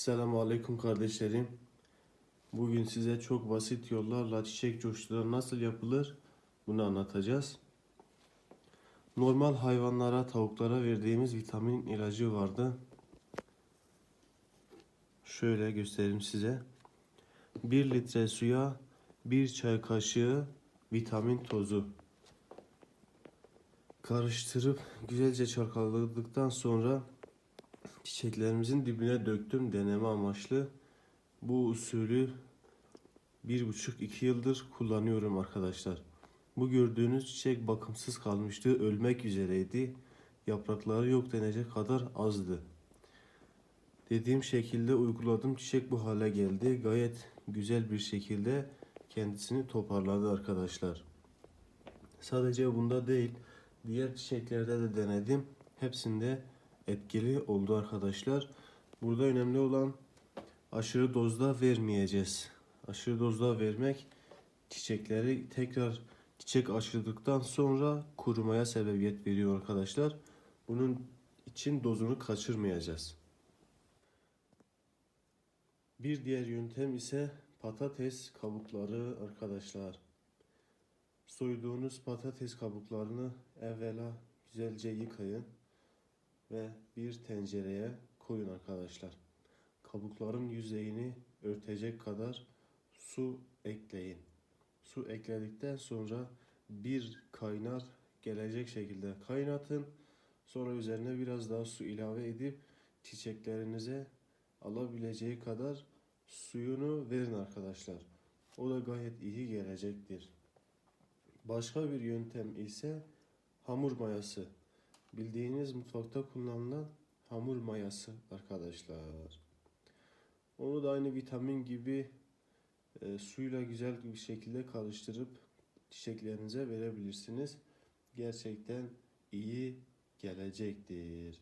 Selamun Aleyküm kardeşlerim. Bugün size çok basit yollarla çiçek coşturan nasıl yapılır bunu anlatacağız. Normal hayvanlara, tavuklara verdiğimiz vitamin ilacı vardı. Şöyle göstereyim size. 1 litre suya 1 çay kaşığı vitamin tozu karıştırıp güzelce çalkaladıktan sonra çiçeklerimizin dibine döktüm deneme amaçlı. Bu usulü bir buçuk iki yıldır kullanıyorum arkadaşlar. Bu gördüğünüz çiçek bakımsız kalmıştı, ölmek üzereydi. Yaprakları yok denecek kadar azdı. Dediğim şekilde uyguladım. Çiçek bu hale geldi. Gayet güzel bir şekilde kendisini toparladı arkadaşlar. Sadece bunda değil, diğer çiçeklerde de denedim. Hepsinde etkili oldu arkadaşlar. Burada önemli olan aşırı dozda vermeyeceğiz. Aşırı dozda vermek çiçekleri tekrar çiçek açıldıktan sonra kurumaya sebebiyet veriyor arkadaşlar. Bunun için dozunu kaçırmayacağız. Bir diğer yöntem ise patates kabukları arkadaşlar. Soyduğunuz patates kabuklarını evvela güzelce yıkayın ve bir tencereye koyun arkadaşlar. Kabukların yüzeyini örtecek kadar su ekleyin. Su ekledikten sonra bir kaynar gelecek şekilde kaynatın. Sonra üzerine biraz daha su ilave edip çiçeklerinize alabileceği kadar suyunu verin arkadaşlar. O da gayet iyi gelecektir. Başka bir yöntem ise hamur mayası. Bildiğiniz mutfakta kullanılan hamur mayası arkadaşlar. Onu da aynı vitamin gibi e, suyla güzel bir şekilde karıştırıp çiçeklerinize verebilirsiniz. Gerçekten iyi gelecektir.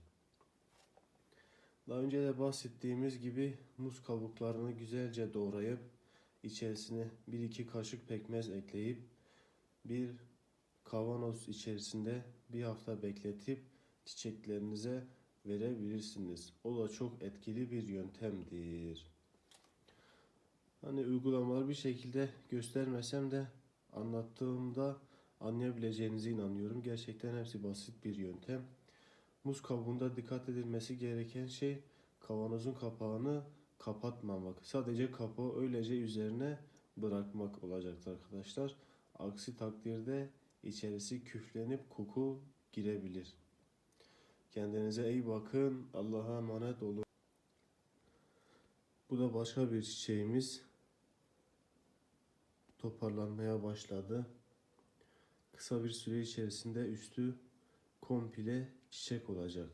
Daha önce de bahsettiğimiz gibi muz kabuklarını güzelce doğrayıp içerisine 1-2 kaşık pekmez ekleyip bir kavanoz içerisinde bir hafta bekletip çiçeklerinize verebilirsiniz. O da çok etkili bir yöntemdir. Hani uygulamaları bir şekilde göstermesem de anlattığımda anlayabileceğinize inanıyorum. Gerçekten hepsi basit bir yöntem. Muz kabuğunda dikkat edilmesi gereken şey kavanozun kapağını kapatmamak. Sadece kapağı öylece üzerine bırakmak olacaktır arkadaşlar. Aksi takdirde içerisi küflenip koku girebilir. Kendinize iyi bakın. Allah'a emanet olun. Bu da başka bir çiçeğimiz. Toparlanmaya başladı. Kısa bir süre içerisinde üstü komple çiçek olacak.